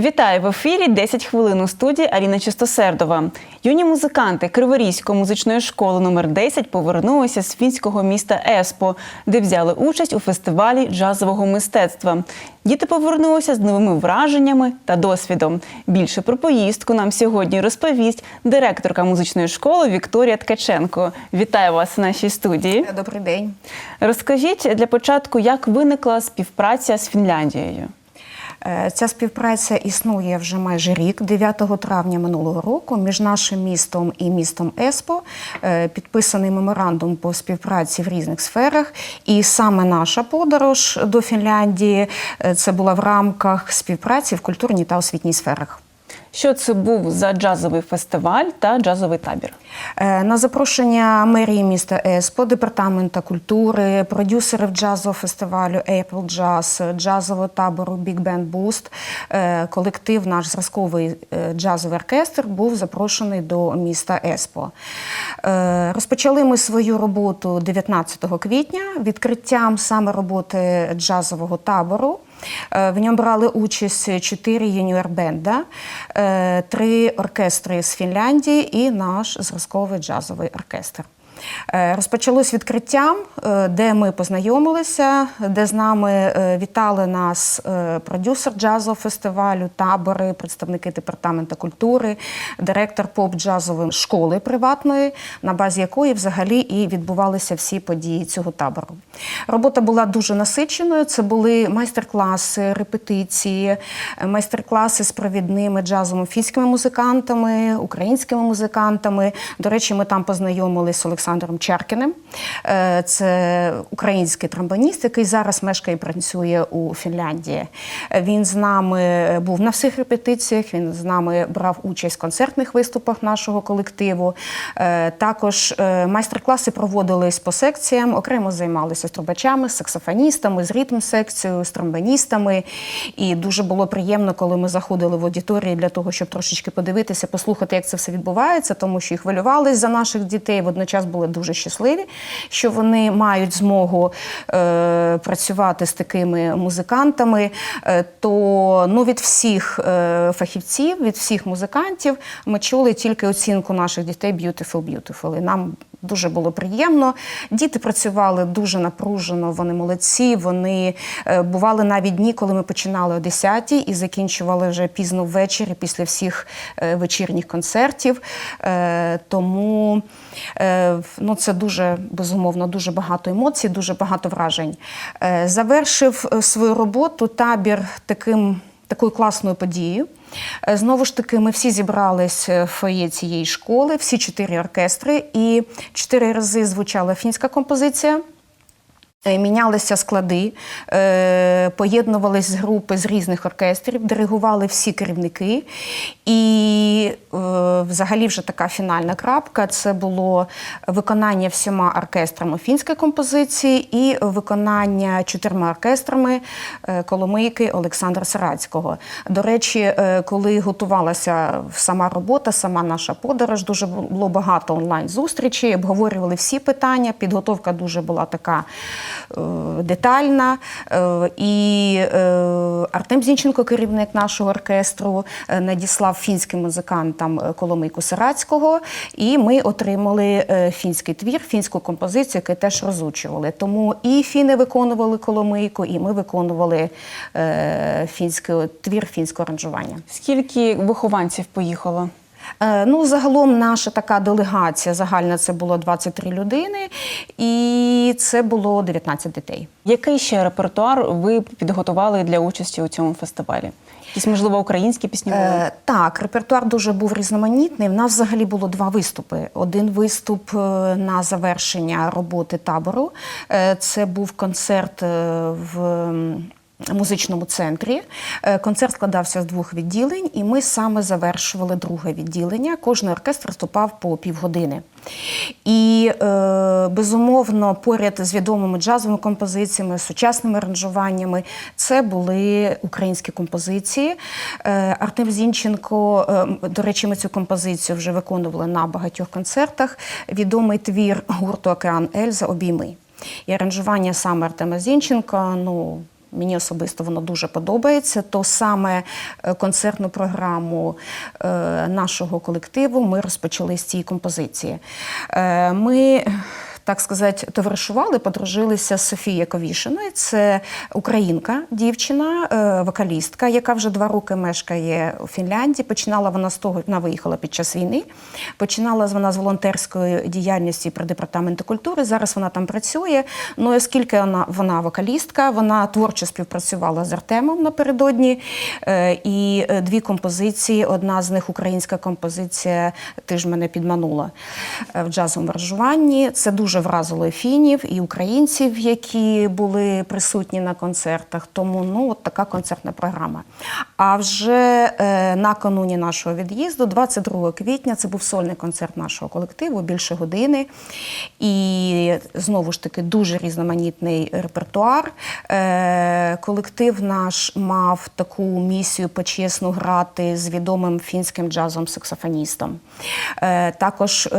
Вітаю в ефірі 10 хвилин у студії Аліна Чистосердова. Юні музиканти Криворізької музичної школи номер 10 повернулися з фінського міста Еспо, де взяли участь у фестивалі джазового мистецтва. Діти повернулися з новими враженнями та досвідом. Більше про поїздку нам сьогодні розповість директорка музичної школи Вікторія Ткаченко. Вітаю вас в нашій студії. Добрий день. Розкажіть для початку, як виникла співпраця з Фінляндією. Е, Ця співпраця існує вже майже рік. 9 травня минулого року між нашим містом і містом Еспо е, підписаний меморандум по співпраці в різних сферах. І саме наша подорож до Фінляндії е, це була в рамках співпраці в культурній та освітній сферах. Що це був за джазовий фестиваль та джазовий табір? Е, На запрошення мерії міста Еспо, департамента культури, продюсерів джазового фестивалю April Jazz, джазового табору Big Band Boost, е, колектив, наш зразковий е, джазовий оркестр, був запрошений до міста Еспо. Розпочали ми свою роботу 19 квітня відкриттям саме роботи джазового табору. Е, В ньому брали участь чотири юніор-бенда, е, три оркестри з Фінляндії і наш зразковий джазовий оркестр. Е, Розпочалось відкриттям, е, де ми познайомилися, де з нами е, вітали нас продюсер джазового фестивалю, табори, представники департаменту культури, директор поп-джазової школи приватної, на базі якої взагалі і відбувалися всі події цього табору. Робота була дуже насиченою. Це були майстер-класи, репетиції, майстер-класи з провідними джазовими фінськими музикантами, українськими музикантами. До речі, ми там познайомилися з Олександром Чаркіним. Е, Це український тромбоніст, який зараз мешкає і працює у Фінляндії. Е, Він з нами був на всіх репетиціях. Він з нами брав участь в концертних виступах нашого колективу. Е, Також е, майстер-класи проводились по секціям, окремо займалися з трубачами, з саксофоністами, з ритм-секцією, з тромбоністами. І дуже було приємно, коли ми заходили в аудиторії для того, щоб трошечки подивитися, послухати, як це все відбувається, тому що і хвилювались за наших дітей. Водночас були дуже щасливі, що вони мають змогу е, працювати з такими музикантами. Е, то ну, від всіх е, фахівців, від всіх музикантів ми чули тільки оцінку наших дітей beautiful, beautiful. І нам Дуже було приємно. Діти працювали дуже напружено, вони молодці. Вони е, бували навіть дні, коли ми починали о 10 і закінчували вже пізно ввечері після всіх е, вечірніх концертів. Е, Тому ну, це дуже безумовно, дуже багато емоцій, дуже багато вражень. Завершив свою роботу табір таким, такою класною подією. Е, Знову ж таки, ми всі зібрались в фоє цієї школи, всі чотири оркестри, і чотири рази звучала фінська композиція. Е, Мінялися склади, е, поєднувались групи з різних оркестрів, диригували всі керівники. І е, взагалі вже така фінальна крапка це було виконання всіма оркестрами фінської композиції і виконання чотирма оркестрами Коломийки Олександра Сарацького. До речі, коли готувалася сама робота, сама наша подорож, дуже було багато онлайн-зустрічей, обговорювали всі питання. Підготовка дуже була така детальна. Е, І е, Артем Зінченко, керівник нашого оркестру, е, надіслав фінським музикантам е, Коломийку Сирацького, і ми отримали е, фінський твір, фінську композицію, яку теж розучували. Тому і фіни виконували Коломийку, і ми виконували е, фінський твір фінського аранжування. Скільки вихованців поїхало? Е, Ну, загалом наша така делегація загальна це було 23 людини, і це було 19 дітей. Який ще репертуар ви підготували для участі у цьому фестивалі? Якісь, можливо, українські пісні були? Е, так, репертуар дуже був різноманітний. В нас взагалі було два виступи. Один виступ е, на завершення роботи табору. Е, Це був концерт е, в. Музичному центрі Е, концерт складався з двох відділень, і ми саме завершували друге відділення. Кожен оркестр виступав по півгодини. І е, безумовно, поряд з відомими джазовими композиціями, сучасними аранжуваннями, це були українські композиції. Е, Артем Зінченко, до речі, ми цю композицію вже виконували на багатьох концертах. Відомий твір гурту Океан Ельза Обійми. І аранжування саме Артема Зінченка, ну. Мені особисто воно дуже подобається, то саме е, концертну програму е, нашого колективу ми розпочали з цієї композиції. Е, Ми так сказати, товаришували, подружилися з Софією Ковішиною. Це українка, дівчина, е, вокалістка, яка вже два роки мешкає у Фінляндії. Починала вона з того, вона виїхала під час війни. Починала вона з волонтерської діяльності при департаменті культури. Зараз вона там працює. Ну, оскільки вона, вона вокалістка, вона творчо співпрацювала з Артемом напередодні. Е, І е, дві композиції. Одна з них українська композиція Ти ж мене підманула в джазовому аранжуванні. Це дуже вразило і фінів, і українців, які були присутні на концертах. Тому ну, от така концертна програма. А вже е, накануні нашого від'їзду, 22 квітня, це був сольний концерт нашого колективу, більше години. І знову ж таки дуже різноманітний репертуар. Е, колектив наш мав таку місію почесну грати з відомим фінським джазом-саксофоністом. Е, також е,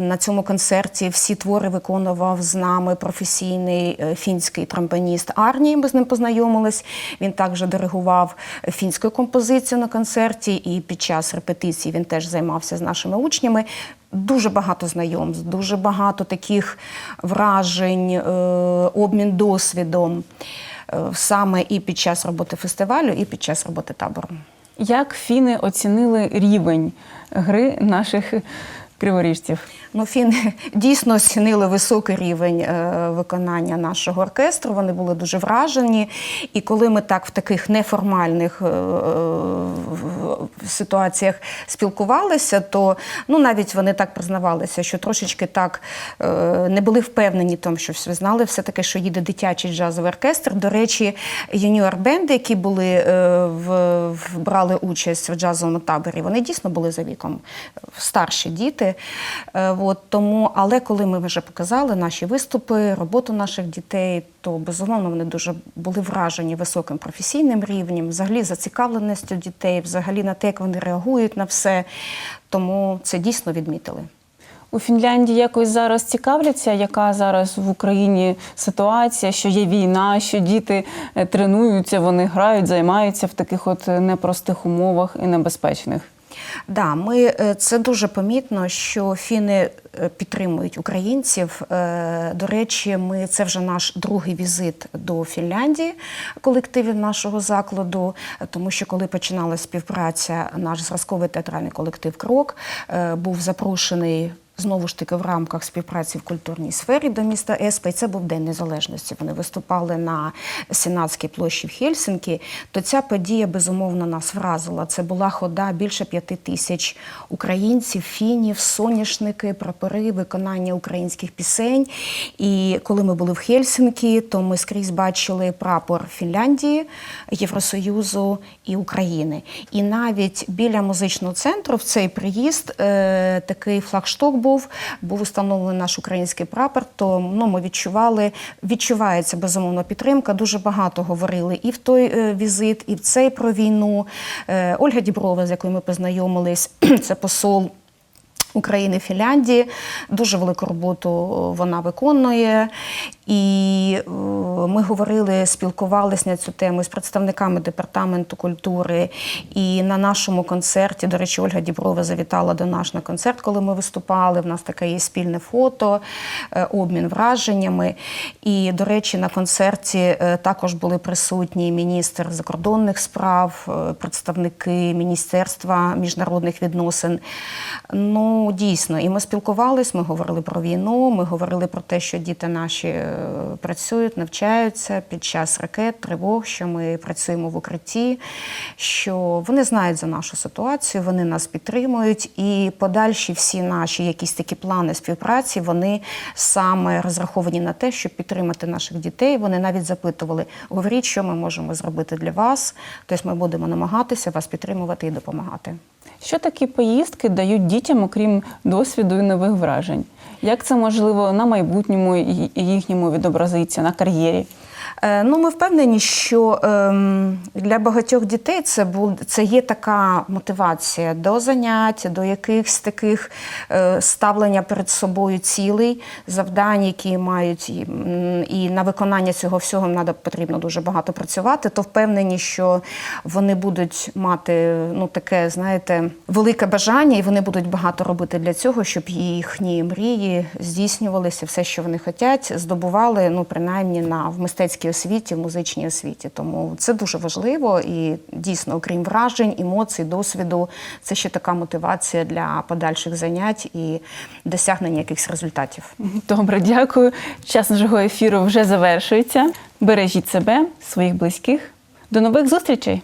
на цьому концерті всі твори виконував з нами професійний е, фінський трампаніст Арні. Ми з ним познайомились. Він також диригував фінську композицію на концерті, і під час репетиції він теж займався з нашими учнями. Дуже багато знайомств, дуже багато таких вражень, е, обмін досвідом е, саме і під час роботи фестивалю, і під час роботи табору. Як фіни оцінили рівень гри наших криворіжців? Ну, фіни дійсно оцінили високий рівень е, виконання нашого оркестру. Вони були дуже вражені. І коли ми так в таких неформальних е, е, ситуаціях спілкувалися, то ну навіть вони так признавалися, що трошечки так не були впевнені тому, що ви знали все-таки, що їде дитячий джазовий оркестр. До речі, юніор-бенди, які були в, брали участь в джазовому таборі, вони дійсно були за віком старші діти. Е, От, тому, але коли ми вже показали наші виступи, роботу наших дітей, то безумовно вони дуже були вражені високим професійним рівнем, взагалі зацікавленістю дітей, взагалі на те, як вони реагують на все. Тому це дійсно відмітили. У Фінляндії якось зараз цікавляться, яка зараз в Україні ситуація, що є війна, що діти е, тренуються, вони грають, займаються в таких от е, непростих умовах і небезпечних. Да, ми е, це дуже помітно, що фіни е, підтримують українців. Е, До речі, ми це вже наш другий візит до Фінляндії, колективів нашого закладу. Тому що коли починалася співпраця, наш зразковий театральний колектив Крок був запрошений. Знову ж таки, в рамках співпраці в культурній сфері до міста Еспа, і це був День Незалежності. Вони виступали на Сенатській площі в Хельсинкі. То ця подія безумовно нас вразила. Це була хода більше п'яти тисяч українців, фінів, соняшники, прапори, виконання українських пісень. І коли ми були в Хельсинкі, то ми скрізь бачили прапор Фінляндії, Євросоюзу і України. І навіть біля музичного центру в цей приїзд е, такий флагшток був, був установлений наш український прапор. То ну, ми відчували, відчувається безумовно підтримка. Дуже багато говорили і в той е, візит, і в цей про війну. Е, Ольга Діброва, з якою ми познайомились, це посол. України Фінляндії дуже велику роботу вона виконує, і е, ми говорили, спілкувалися на цю тему з представниками департаменту культури. І на нашому концерті, до речі, Ольга Діброва завітала до нас на концерт, коли ми виступали. В нас таке є спільне фото, е, обмін враженнями. І, до речі, на концерті е, також були присутні міністр закордонних справ, представники Міністерства міжнародних відносин. Ну, дійсно, і ми спілкувалися, ми говорили про війну, ми говорили про те, що діти наші працюють, навчаються під час ракет, тривог, що ми працюємо в укритті, що вони знають за нашу ситуацію, вони нас підтримують, і подальші всі наші якісь такі плани співпраці, вони саме розраховані на те, щоб підтримати наших дітей. Вони навіть запитували: говоріть, що ми можемо зробити для вас. Тобто ми будемо намагатися вас підтримувати і допомагати. Що такі поїздки дають дітям, окрім досвіду і нових вражень? Як це можливо на майбутньому і- їхньому відобразиться на кар'єрі? Е, Ну, ми впевнені, що ем, для багатьох дітей це це є така мотивація до занять, до якихось таких е, ставлення перед собою цілей, завдань, які мають і, на виконання цього всього надо потрібно дуже багато працювати. То впевнені, що вони будуть мати ну таке, знаєте, велике бажання, і вони будуть багато робити для цього, щоб їхні мрії здійснювалися, все, що вони хочуть, здобували, ну принаймні на в мистецькій освіті, музичній освіті. Тому це дуже важливо і дійсно, окрім вражень, емоцій, досвіду, це ще така мотивація для подальших занять і досягнення якихось результатів. Добре, дякую. Час нашого ефіру вже завершується. Бережіть себе, своїх близьких. До нових зустрічей!